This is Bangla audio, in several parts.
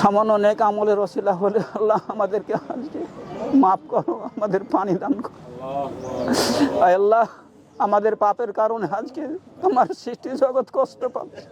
সামান্য নেক আমলের রসিলা হলে আল্লাহ আমাদেরকে আজকে মাফ করো, আমাদের পানি দান করো। আল্লাহ, আমাদের পাপের কারণে আজকে তোমার সৃষ্টি জগৎ কষ্ট পাচ্ছে।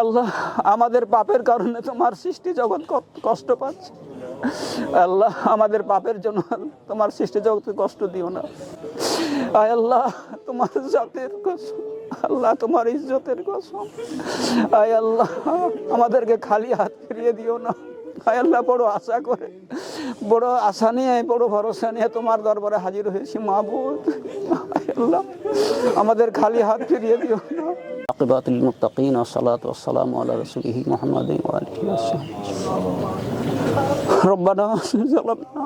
আল্লাহ, আমাদের পাপের কারণে তোমার সৃষ্টি জগৎ কষ্ট পাচ্ছে। আল্লাহ, আমাদের পাপের জন্য তোমার সৃষ্টি জগৎকে কষ্ট দিও না। আয় আল্লাহ তোমার জাতের কসম আল্লাহ তোমার ইজ্জতের কসম আয় আল্লাহ আমাদেরকে খালি হাত ফিরিয়ে দিও না আয় আল্লাহ বড় আশা করে বড় আশা নিয়ে বড় ভরসা নিয়ে তোমার দরবারে হাজির হয়েছি মাহবুদ আয় আল্লাহ আমাদের খালি হাত ফিরিয়ে দিও না عقبات المتقين والصلاة والسلام على رسوله محمد وآله وصحبه ربنا ظلمنا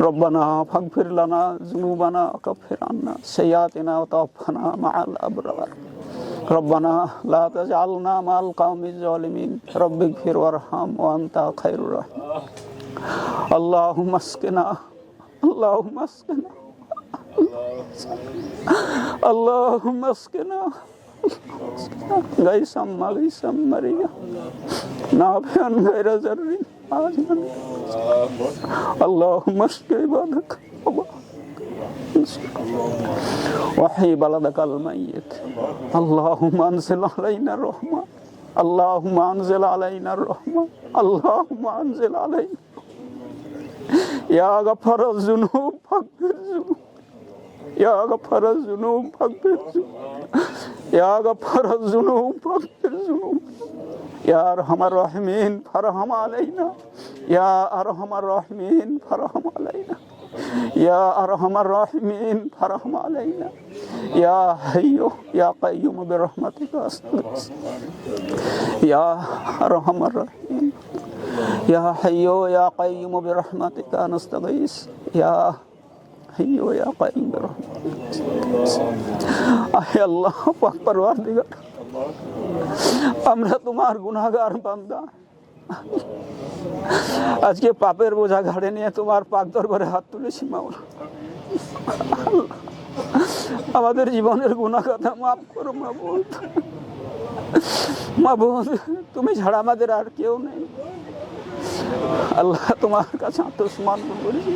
ربنا فاغفر لنا ذنوبنا وكفر عنا سيئاتنا وتوفنا مع الأبرار ربنا لا تجعلنا مع القوم الظالمين رب اغفر وارحم وأنت خير الراحمين اللهم اسقنا اللهم اسقنا اللهم اسقنا Gaysam malıysam mariya. Ne yapıyorsun gayra zerrin? Azim. Allahümme şke ibadak. وحي بلدك الميت اللهم انزل علينا الرحمة اللهم انزل علينا الرحمة اللهم انزل علينا يا غفر الذنوب حق الذنوب يا غفر الذنوب فاغفر يا غفر الذنوب فاغفر الذنوب يا ارحم الراحمين فرحم علينا يا ارحم الراحمين فرحم علينا يا ارحم الراحمين فرحم علينا يا حي يا قيوم برحمتك استغيث يا ارحم الراحمين يا حي يا قيوم برحمتك نستغيث يا রহি ওয়া কাইম রহি আয় আল্লাহ পাক পরওয়ারদিগার আমরা তোমার গুনাহগার বান্দা। আজকে পাপের বোঝা ঘাড়ে নিয়ে তোমার পাক দরবারে হাত তুলেছি, মাওলা। আমাদের জীবনের গুণা কথা মাফ করো, মা বোন। মা বোন, তুমি ছাড়া আমাদের আর কেউ নেই। আল্লাহ তোমার কাছে আত্মসম্মান করেছি।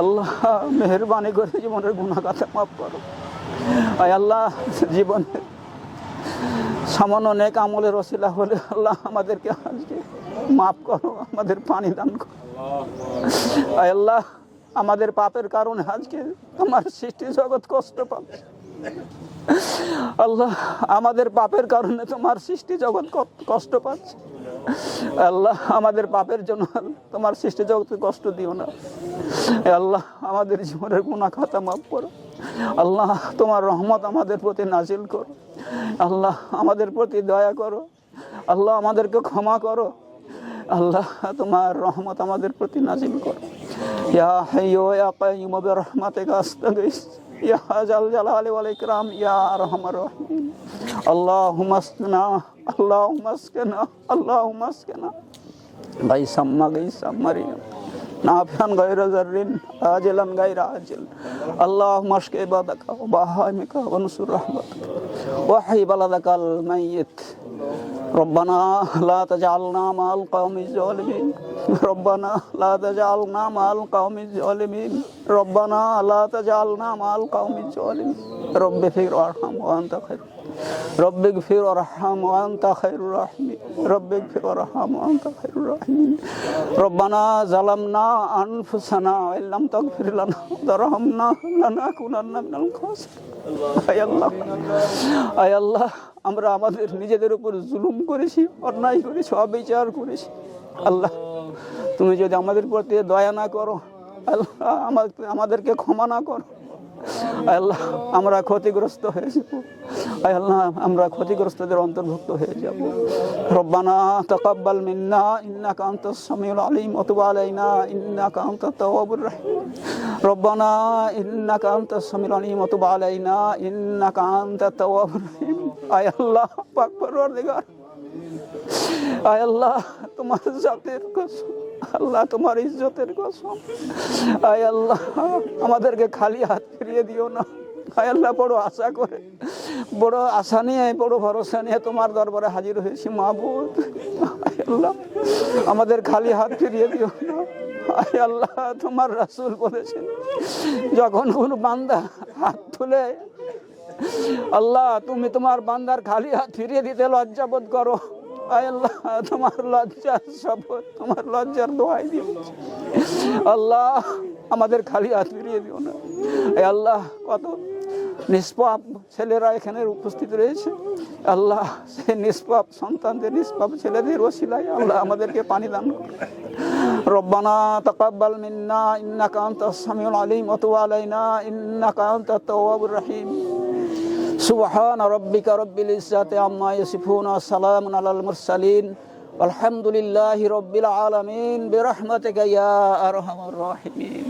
আল্লাহ মেহরবানি করে জীবনের গুণা কথা মাফ করো। আল্লাহ, জীবনে সামান্য নেক আমলের রসিলা হলে আল্লাহ আমাদেরকে আজকে মাফ করো, আমাদের পানি দান করো। আল্লাহ, আমাদের পাপের কারণে আজকে তোমার সৃষ্টি জগৎ কষ্ট পাচ্ছে। আল্লাহ, আমাদের পাপের কারণে তোমার সৃষ্টি জগৎ কষ্ট পাচ্ছে। আল্লাহ আমাদের পাপের জন্য তোমার সৃষ্টি জগৎকে কষ্ট দিও না। আল্লাহ, আমাদের জীবনের গুণা খাতা মাফ করো। আল্লাহ, তোমার রহমত আমাদের প্রতি নাজিল করো। আল্লাহ, আমাদের প্রতি দয়া করো। আল্লাহ, আমাদেরকে ক্ষমা করো। আল্লাহ, তোমার রহমত আমাদের প্রতি নাজিল করো। ইয়া হাইয়ু ইয়া কাইয়ুম বিরহমাতিকা يا جل الجلال والإكرام يا أرحم الراحمين. اللهم اسقنا اللهم اسقنا اللهم اسقنا. غيثم غيثم مريم. نافعا غير ضر عاجلا غير عاجل. اللهم اشك عبادك وبهائمك ونصر رحمتك. وحي بلدك الميت. ربنا لا تجعلنا مع القوم الظالمين ربنا لا تجعلنا مع القوم الظالمين ربنا لا تجعلنا مع القوم الظالمين رب اغفر وارحم وانت خير رب اغفر وارحم وانت خير الراحمين رب اغفر وارحم وانت خير الراحمين ربنا ظلمنا انفسنا وان لم تغفر لنا وترحمنا لنكونن من الخاسرين اي الله اي الله আমরা আমাদের নিজেদের উপর জুলুম করেছি, অন্যায় করেছি, অবিচার করেছি। আল্লাহ, তুমি যদি আমাদের প্রতি দয়া না করো, আল্লাহ, আমাদের- আমাদেরকে ক্ষমা না করো। আল্লাহ, আমরা ক্ষতিগ্রস্ত হয়ে যাব। আল্লাহ, আমরা ক্ষতিগ্রস্তদের অন্তর্ভুক্ত হয়ে যাব। রব্বানা তাকাব্বাল মিন্না, ইন্নাকা আনতাস সামিউল আলিম, ওয়া তুব আলাইনা, ইন্নাকা আনতাত তাওয়াবুর রাহিম। রব্বানা ইন্নাকা আনতাস সামিউল আলিম, ওয়া তুব আলাইনা, ইন্নাকা আনতাত তাওয়াবুর রাহিম। আয় আল্লাহ, পাক পরওয়ারদিগার। আয় আল্লাহ, তোমার জাতের কসম। আল্লাহ, তোমার ইজ্জতের কসম। আয় আল্লাহ, আমাদেরকে খালি হাত ফিরিয়ে দিও না। আয় আল্লাহ, বড় আশা করে, বড় আশা নিয়ে, বড় ভরসা নিয়ে তোমার দরবারে হাজির হয়েছি মাহবুদ আল্লাহ, আমাদের খালি হাত ফিরিয়ে দিও না। আয় আল্লাহ, তোমার রাসূল বলেছেন, যখন কোনো বান্দা হাত তুলে, আল্লাহ, তুমি তোমার বান্দার খালি হাত ফিরিয়ে দিতে লজ্জা বোধ করো। আল্লাহ, তোমার লজ্জার শপথ তোমার লজ্জার দোয়াই দিও। আল্লাহ, আমাদের খালি হাত ফিরিয়ে দিও না। আল্লাহ, কত নিষ্পাপ ছেলেরা এখানে উপস্থিত রয়েছে। আল্লাহ, সে নিষ্পাপ সন্তানদের, নিষ্পাপ ছেলেদের ওসিলায় আল্লাহ আমাদেরকে পানি দান রব্বানা তকাব্বাল মিন্না, ইন্নাকা আনতাস সামিউল আলিম, ওয়া তুব আলাইনা, ইন্নাকা আনতাত তাওয়াবুর রহিম। সুবহান রব্বিকা রব্বিল ইজ্জাতি আম্মা ইয়াসিফুন ওয়া সালামুন আলাল মুরসালিন। আলহামদুলিল্লাহি রব্বিল আলামিন। বিরহমাতিকা ইয়া আরহামার রাহিমিন।